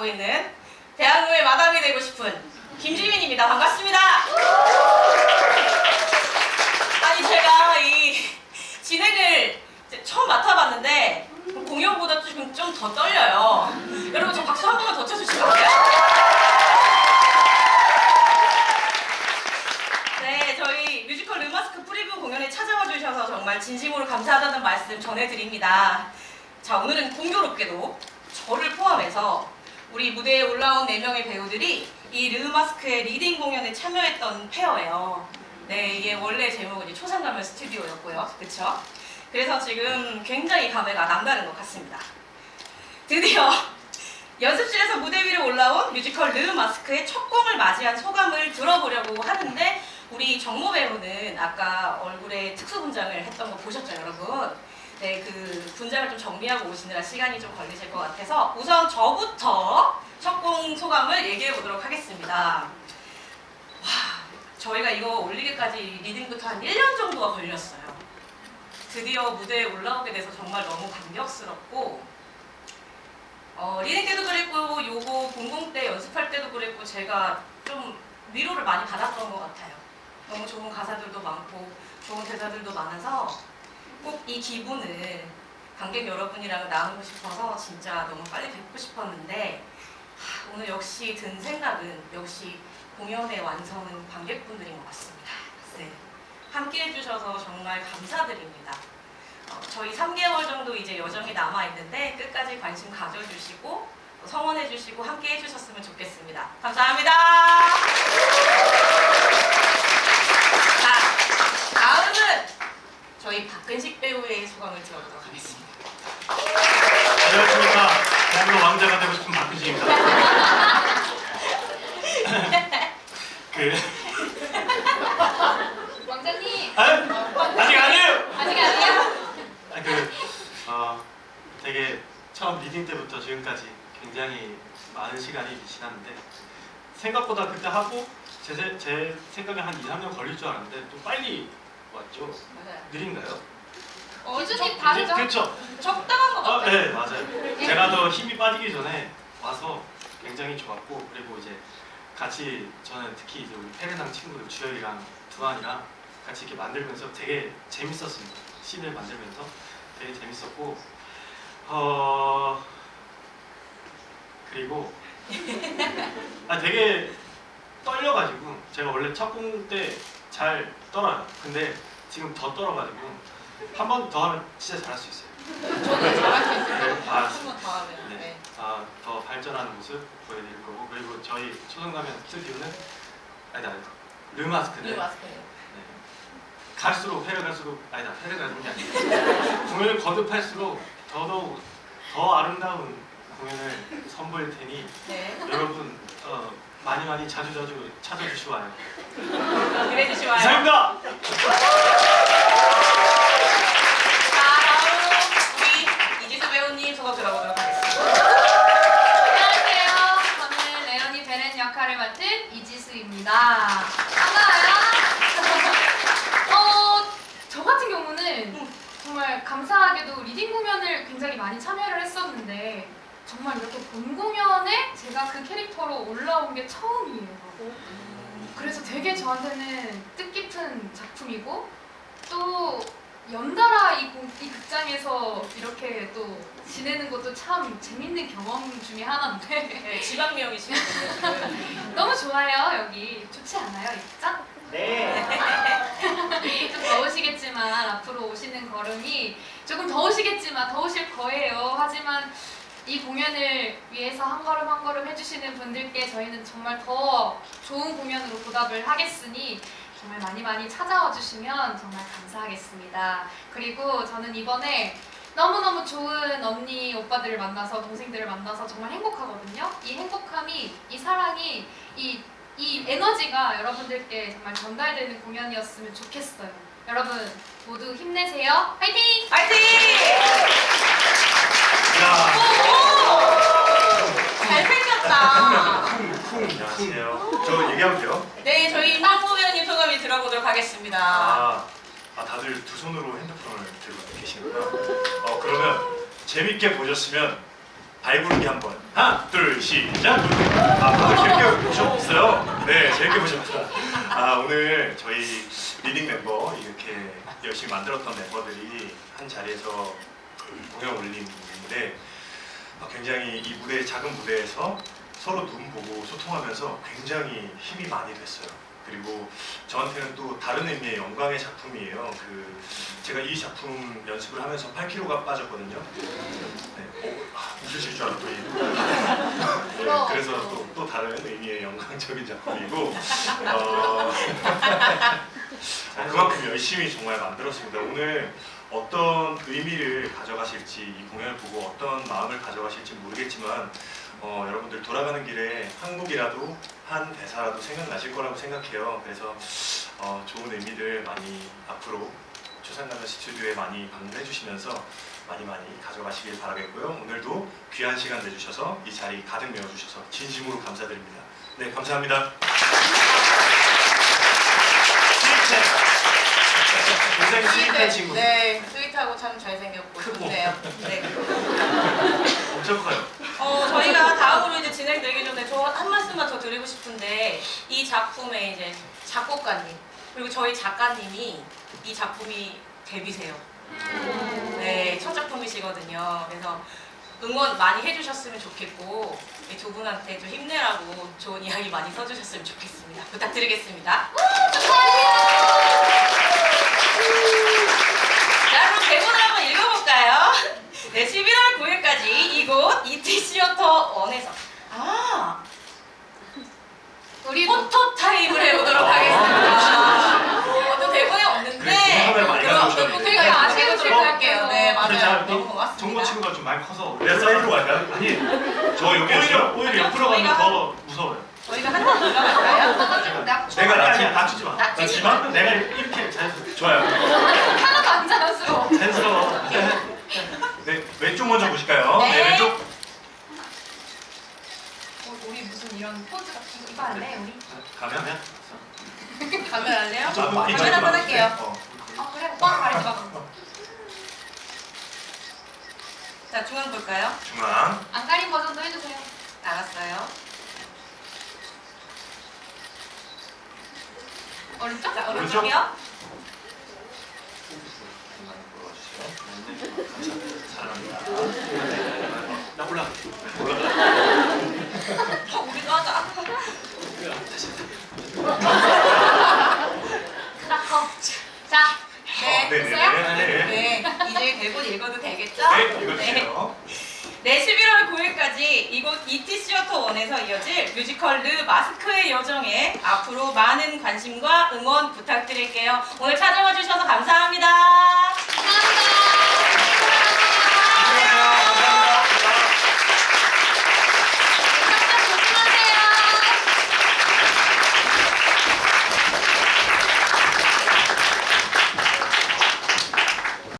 맡고 있는 대학로의 마담이 되고 싶은 김지민입니다. 반갑습니다. 아니 제가 이 진행을 처음 맡아봤는데 공연보다 좀좀더 떨려요. 여러분 저 박수 한 번만 더 쳐주시면 안 돼요? 네, 저희 뮤지컬 르마스크 프리뷰 공연에 찾아와 주셔서 정말 진심으로 감사하다는 말씀 전해드립니다. 자, 오늘은 공교롭게도 저를 포함해서 우리 무대에 올라온 4명의 배우들이 이 르마스크의 리딩 공연에 참여했던 페어예요. 네, 이게 원래 제목은 초상가면 스튜디오였고요. 그쵸? 그래서 지금 굉장히 감회가 남다른 것 같습니다. 드디어 연습실에서 무대 위로 올라온 뮤지컬 르 마스크의 첫 공을 맞이한 소감을 들어보려고 하는데 우리 정모 배우는 아까 얼굴에 특수 분장을 했던 거 보셨죠 여러분? 네, 그 분장을 좀 정리하고 오시느라 시간이 좀 걸리실 것 같아서 우선 저부터 첫공 소감을 얘기해 보도록 하겠습니다. 와, 저희가 이거 올리기까지 리딩부터 한 1년 정도가 걸렸어요. 드디어 무대에 올라오게 돼서 정말 너무 감격스럽고 어, 리딩 때도 그랬고 요거 공공 때 연습할 때도 그랬고 제가 좀 위로를 많이 받았던 것 같아요. 너무 좋은 가사들도 많고 좋은 대사들도 많아서 꼭 이 기분을 관객 여러분이랑 나누고 싶어서 진짜 너무 빨리 뵙고 싶었는데 하, 오늘 역시 든 생각은 역시 공연의 완성은 관객분들인 것 같습니다. 네. 함께 해주셔서 정말 감사드립니다. 어, 저희 3개월 정도 이제 여정이 남아 있는데 끝까지 관심 가져주시고 성원해주시고 함께 해주셨으면 좋겠습니다. 감사합니다. 자, 다음은 저희 박근식 배우의 소감을 들어보도록 하겠습니다. 안녕하십니까. 대한민국 왕자가 되고 싶은 박근식입니다. 그, 왕자님 아, 아직 아니에요! 아직 아니에요? 아, 그, 어, 되게 처음 리딩 때부터 지금까지 굉장히 많은 시간이 지났는데, 생각보다 그때 하고, 제, 세- 제 생각에 한 2, 3년 걸릴 줄 알았는데, 좀 빨리 맞아요. 느린가요? 어, 기준이 적- 다르죠? 그렇죠? 적당한 것 아, 같아요. 네, 맞아요. 제가 더 힘이 빠지기 전에 와서 굉장히 좋았고 그리고 이제 같이 저는 특히 이제 우리 페레낭 친구들 주열이랑 두한이랑 같이 이렇게 만들면서 되게 재밌었습니다. 씬을 만들면서 되게 재밌었고 어 그리고 아 되게 떨려가지고 제가 원래 첫 공때 잘 떨어요. 근데 지금 더 떨어가지고 한 번 더 하면 진짜 잘할 수 있어요. 저는 잘할 수 있어요. 네, 아, 한번 더 하면. 네. 네. 아, 더 발전하는 모습 보여드릴 거고 그리고 저희 초등 가면 스튜디오는 아니다 르마스크인데 이 마스크예요. 네. 갈수록 회를 갈수록 아니다 회를 아니라 공연을 거듭할수록 더더욱 더 아름다운 공연을 선보일 테니 네. 여러분 어, 많이 많이 자주 자주 찾아주시고 와요 그래 주시와요. 이상입니다. 자, 다음 우리 이지수 배우님 소감 들어보도록 하겠습니다. 안녕하세요. 저는 레오니 베렌 역할을 맡은 이지수입니다. 반가워요. 어, 저 같은 경우는 정말 감사하게도 리딩 공연을 굉장히 많이 참여를 했었는데 정말 이렇게 본 공연에 제가 그 캐릭터로 올라온 게 처음이에요. 그래서 되게 저한테는 뜻깊은 작품이고 또 연달아 이, 공- 이 극장에서 이렇게 또 지내는 것도 참 재밌는 경험 중에 하나인데 네, 지방명이시거든요. 지금. 너무 좋아요 여기 좋지 않아요 이 극장? 네. 좀 더우시겠지만 앞으로 오시는 걸음이 조금 더우시겠지만 더우실 거예요 하지만 이 공연을 위해서 한 걸음 한 걸음 해주시는 분들께 저희는 정말 더 좋은 공연으로 보답을 하겠으니 정말 많이 많이 찾아와 주시면 정말 감사하겠습니다. 그리고 저는 이번에 너무너무 좋은 언니, 오빠들을 만나서 동생들을 만나서 정말 행복하거든요. 이 행복함이, 이 사랑이, 이, 이 에너지가 여러분들께 정말 전달되는 공연이었으면 좋겠어요. 여러분 모두 힘내세요. 화이팅! 파이팅! 잘생겼다. 안녕하세요. 저 얘기하면 돼요? 네, 저희 황모 배우님 소감이 들어보도록 하겠습니다. 아, 아 다들 두 손으로 핸드폰을 들고 계시는구나. 어 그러면 재밌게 보셨으면 발 부르기 한번 하나 둘 시작 아 다들 재밌게 보셨어요? 네 재밌게 보셨다 아 오늘 저희 리딩 멤버 이렇게 열심히 만들었던 멤버들이 한 자리에서 공연 올린 부분인데 아, 굉장히 이 무대 작은 무대에서 서로 눈 보고 소통하면서 굉장히 힘이 많이 됐어요. 그리고 저한테는 또 다른 의미의 영광의 작품이에요. 그 제가 이 작품 연습을 하면서 8kg가 빠졌거든요. 네, 어, 아, 웃으실 줄 알았더니 네, 그래서 또, 또 다른 의미의 영광적인 작품이고 어, 어, 그만큼 열심히 정말 만들었습니다. 오늘 어떤 의미를 가져가실지 이 공연을 보고 어떤 마음을 가져가실지 모르겠지만 어, 여러분들 돌아가는 길에 한 곡이라도 한 대사라도 생각나실 거라고 생각해요. 그래서 어, 좋은 의미들 많이 앞으로 초상가면 스튜디오에 많이 방문해 주시면서 많이 많이 가져가시길 바라겠고요. 오늘도 귀한 시간 내주셔서 이 자리 가득 메워주셔서 진심으로 감사드립니다. 네, 감사합니다. 굉장히 스윗한 친구. 네, 스윗하고 참 잘생겼고 크고. 좋네요. 네. 엄청 커요. 어, 저희가 다음으로 이제 진행되기 전에 저 한 말씀만 더 드리고 싶은데 이 작품의 이제 작곡가님 그리고 저희 작가님이 이 작품이 데뷔세요. 네, 첫 작품이시거든요. 그래서 응원 많이 해주셨으면 좋겠고 이 두 분한테 좀 힘내라고 좋은 이야기 많이 써주셨으면 좋겠습니다. 부탁드리겠습니다. 자, 그럼 대본을 한번 읽어볼까요? 네, 11월 9일까지 이곳 이티시어터 원에서 아 우리 포토 타임을 해보도록 하겠습니다. 어떤 대본이 없는데 그래, 정말 많이 그럼 가져오셨네. 포토 되게 타임 아쉬우실 해보도록 것 할게요. 같아요. 네, 근데 맞아요. 제가 너무 또 고맙습니다. 정보 친구가 좀 많이 커서 내가 사이드로 갈까요? 아니 저 여기 오히려? 오히려 옆으로 가면 더 무서워요. 저희가 한번 올라갈까요? 내가? 아니 낮추지 마. 낮추지 마. 내가 이렇게 자연스럽게 좋아요. 하나도 안 자연스러워. 자연스러워. 네, 왼쪽 먼저 보실까요? 네. 네, 왼쪽. 어, 우리 무슨 이런 포즈 같은 거 이거 할래 우리? 가면? 가면 할래요? 아, 많이 가면 한번 가지 할게요. 마. 어. 어 그래 말해줘 봐. 자, 중앙 볼까요? 중앙. 안 가린 버전도 해주세요. 알았어요. 오른쪽? 자, 오른쪽. 오른쪽이요? 사랑합니다. 나 올라. 어, 우리도 하자. 하나 더. 자, 네. 네, 네, 됐어요? 네, 네. 네, 이제 대본 읽어도 되겠죠? 네, 읽어주세요. 네, 11월 9일까지 이곳 이티 시어터 원에서 이어질 뮤지컬 르 마스크의 여정에 앞으로 많은 관심과 응원 부탁드릴게요. 오늘 찾아와 주셔서 감사합니다.